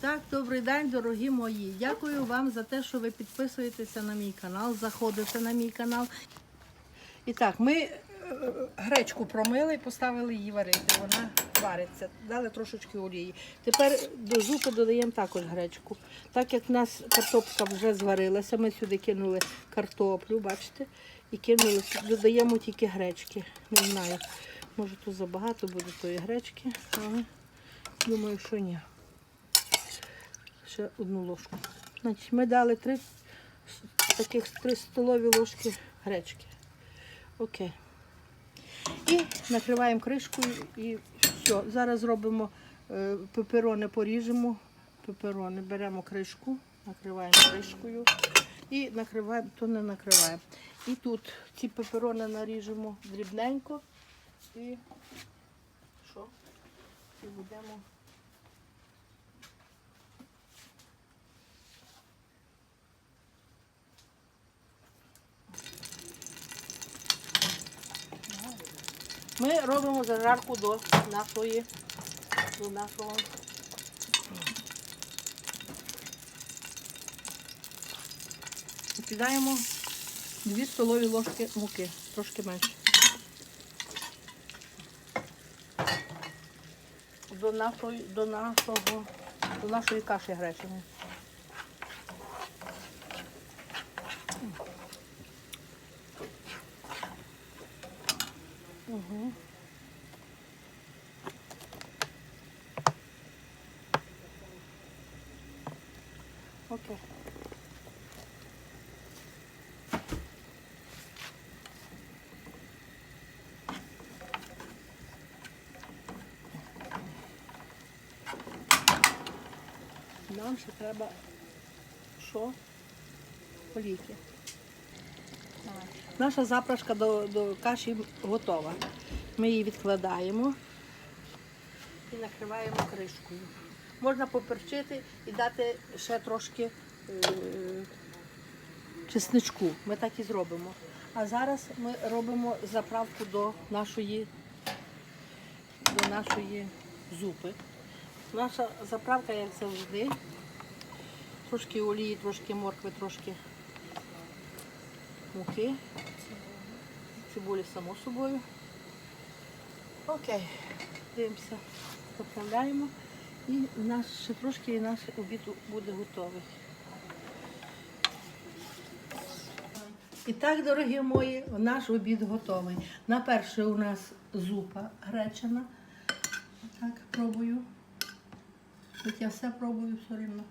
так, добрий день, дорогі мої. Дякую вам за те, що ви підписуєтеся на мій канал, заходите на мій канал. І так, ми е, гречку промили і поставили її варити. Вона вариться. Дали трошечки олії. Тепер до зупи додаємо також гречку. Так як в нас картопка вже зварилася, ми сюди кинули картоплю, бачите, і кинули, додаємо тільки гречки. Не знаю, може тут забагато буде тої гречки, але думаю, що ні ще одну ложку. Значить, ми дали три таких три столові ложки гречки. Окей. І накриваємо кришкою і все. Зараз зробимо е, пеперони, поріжемо. Пеперони, беремо кришку, накриваємо кришкою і накриваємо, то не накриваємо. І тут ці пеперони наріжемо дрібненько і що? І будемо Ми робимо зажарку до нашої, до нашого. Кидаємо 2 столові ложки муки, трошки менше. До нашої, до нашого, до нашої каші гречаної. Угу. Окей. Нам ще треба що? Олійки. Наша запрашка до, до каші готова. Ми її відкладаємо і накриваємо кришкою. Можна поперчити і дати ще трошки е, чесничку. Ми так і зробимо. А зараз ми робимо заправку до нашої, до нашої зупи. Наша заправка, як завжди, трошки олії, трошки моркви, трошки муки. Цибулі само собою. Окей, дивимося, заправляємо. І нас ще трошки і наш обід буде готовий. І так, дорогі мої, наш обід готовий. На перше у нас зупа гречана. Так, пробую. От я все пробую все рівно.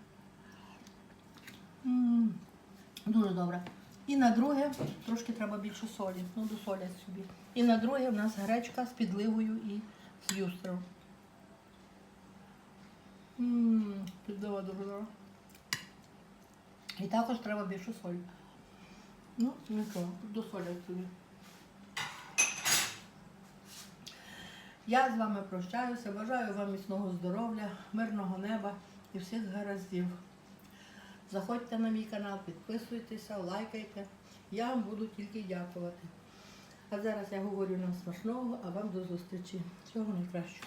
Дуже добре. І на друге трошки треба більше солі. Ну, досолять собі. І на друге в нас гречка з підливою і з юстром. Підлива дуже добре. І також треба більше солі. Ну, нічого, досолять собі. Я з вами прощаюся, бажаю вам міцного здоров'я, мирного неба і всіх гараздів. Заходьте на мій канал, підписуйтеся, лайкайте. Я вам буду тільки дякувати. А зараз я говорю нам смачного, а вам до зустрічі. Всього найкращого.